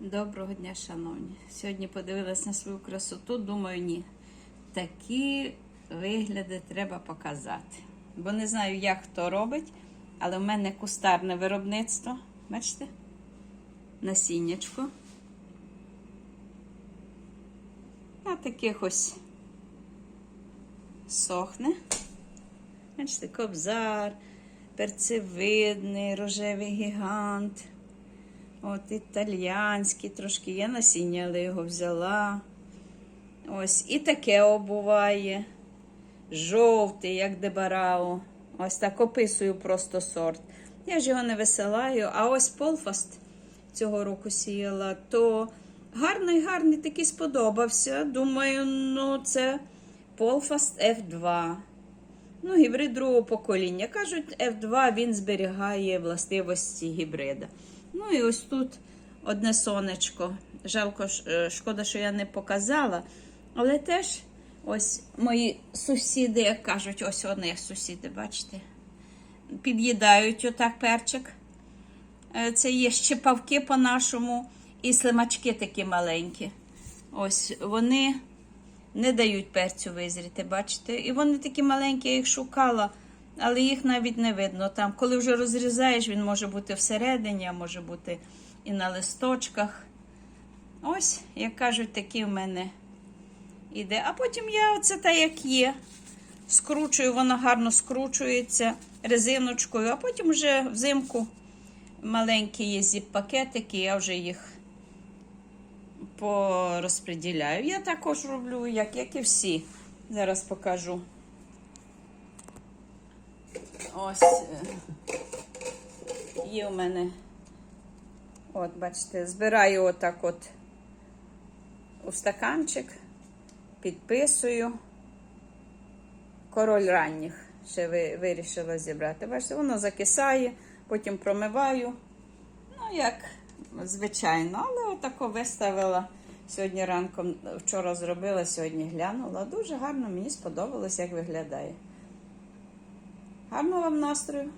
Доброго дня, шановні. Сьогодні подивилась на свою красоту. Думаю, ні. Такі вигляди треба показати. Бо не знаю, як хто робить, але в мене кустарне виробництво. Бачите? Насіннячко. А таких ось сохне. Бачите, кобзар, перцевидний, рожевий гігант. От італіянський трошки є насіння, його взяла. Ось і таке обуває. Жовтий, як дебарао. Ось так описую просто сорт. Я ж його не висилаю. А ось полфаст цього року сіяла, то гарний, гарний такий сподобався. Думаю, ну це полфаст F2. Ну, гібрид другого покоління. Кажуть, F2 він зберігає властивості гібрида. Ну і ось тут одне сонечко. Жалко, е, шкода, що я не показала. Але теж ось мої сусіди, як кажуть, ось вони сусіди, бачите, під'їдають отак перчик. Е, Це є щепавки по-нашому і слимачки такі маленькі. Ось вони не дають перцю визріти, бачите? І вони такі маленькі, я їх шукала, але їх навіть не видно. Там, коли вже розрізаєш, він може бути всередині, а може бути і на листочках. Ось, як кажуть, такі в мене іде. А потім я оце та як є. Скручую, воно гарно скручується резиночкою, а потім вже взимку маленькі є зіп-пакетики, я вже їх порозподіляю. Я також роблю, як, як і всі. Зараз покажу. Ось е, є у мене. От, бачите, збираю отак от у стаканчик, підписую. Король ранніх ще вирішила зібрати. Бачите, воно закисає, потім промиваю. Ну, як звичайно, але отако виставила. Сьогодні ранком, вчора зробила, сьогодні глянула. Дуже гарно, мені сподобалось, як виглядає. Гарного вам настрою!